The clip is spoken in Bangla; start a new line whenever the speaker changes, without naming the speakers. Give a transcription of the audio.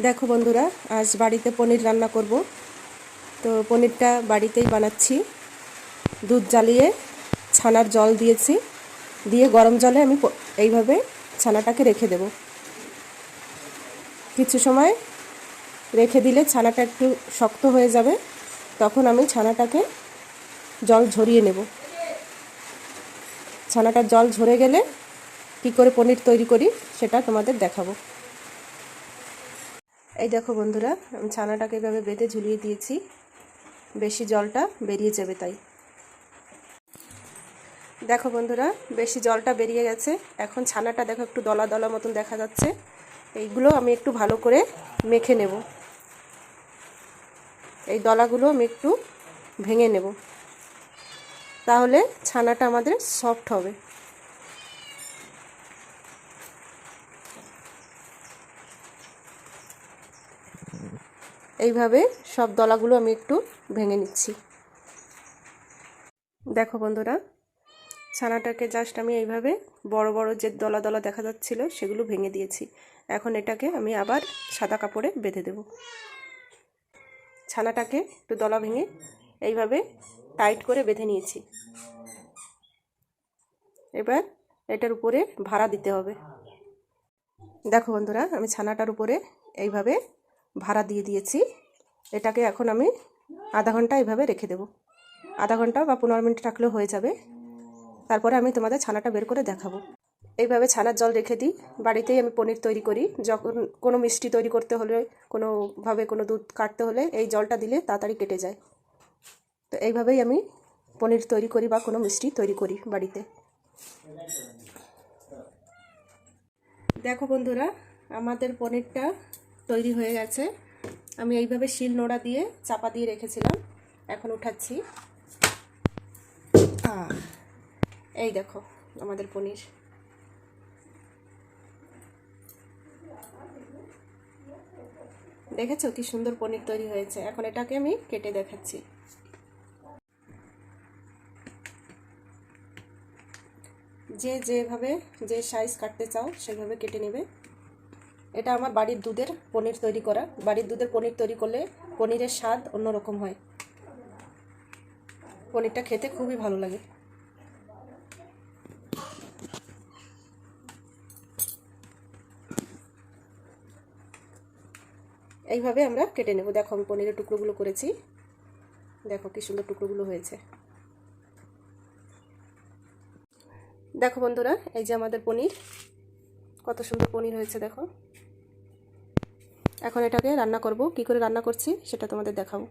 দেখো বন্ধুরা, আজ বাড়িতে পনির রান্না করব। তো পনিরটা বাড়িতেই বানাচ্ছি। দুধ জ্বালিয়ে ছানার জল দিয়েছি। দিয়ে গরম জলে আমি এইভাবে ছানাটাকে রেখে দেব। কিছু সময় রেখে দিলে ছানাটা একটু শক্ত হয়ে যাবে। তখন আমি ছানাটাকে জল ঝরিয়ে নেব। ছানাটার জল ঝরে গেলে কী করে পনির তৈরি করি সেটা তোমাদের দেখাবো। এই দেখো বন্ধুরা, আমি ছানাটাকে এভাবে বেঁধে ঝুলিয়ে দিয়েছি। বেশি জলটা বেরিয়ে যাবে তাই। দেখো বন্ধুরা, বেশি জলটা বেরিয়ে গেছে। এখন ছানাটা দেখো একটু দলা দলা মতন দেখা যাচ্ছে। এইগুলো আমি একটু ভালো করে মেখে নেব। এই দলাগুলো আমি একটু ভেঙে নেব। তাহলে ছানাটা আমাদের সফট হবে। এইভাবে সব দলাগুলো আমি একটু ভেঙে নিচ্ছি। দেখো বন্ধুরা, ছানাটাকে জাস্ট আমি এইভাবে বড় বড় যে দলা দলা দেখা যাচ্ছিল সেগুলো ভেঙে দিয়েছি। এখন এটাকে আমি আবার সাদা কাপড়ে বেঁধে দেব। ছানাটাকে একটু দলা ভেঙে এইভাবে টাইট করে বেঁধে নিয়েছি। এবার এটার উপরে ভাড়া দিতে হবে। দেখো বন্ধুরা, আমি ছানাটার উপরে এইভাবে ভাড়া দিয়ে দিয়েছি। এটাকে এখন আমি আধা ঘণ্টা এইভাবে রেখে দেব। আধা ঘণ্টা বা পনেরো মিনিট রাখলেও হয়ে যাবে। তারপরে আমি তোমাদের ছানাটা বের করে দেখাবো। এইভাবে ছানার জল রেখে দিই। বাড়িতেই আমি পনির তৈরি করি। যখন কোনো মিষ্টি তৈরি করতে হলে, কোনোভাবে কোনো দুধ কাটতে হলে এই জলটা দিলে তাড়াতাড়ি কেটে যায়। তো এইভাবেই আমি পনির তৈরি করি বা কোনো মিষ্টি তৈরি করি বাড়িতে। দেখো বন্ধুরা, আমাদের পনিরটা তৈরি হয়ে গেছে। আমি এইভাবে শিল নোড়া দিয়ে চাপা দিয়ে রেখেছিলাম। এখন উঠাচ্ছি। এই দেখো, আমাদের পনির। দেখেছ কি সুন্দর পনির তৈরি হয়েছে? এখন এটাকে আমি কেটে দেখাচ্ছি। যে যেভাবে যে সাইজ কাটতে চাও সেভাবে কেটে নেবে। এটা আমার বাড়ির দুধের পনির তৈরি করা। বাড়ির দুধের পনির তৈরি করলে পনিরের স্বাদ অন্যরকম হয়। পনিরটা খেতে খুবই ভালো লাগে। এইভাবে আমরা কেটে নেব। দেখো, আমি পনিরের টুকরোগুলো করেছি। দেখো, কি সুন্দর টুকরোগুলো হয়েছে। দেখো বন্ধুরা, এই যে আমাদের পনির, কত সুন্দর পনির হয়েছে, দেখো। এখন এটাকে রান্না করব। কি করে রান্না করছি সেটা তোমাদের দেখাবো।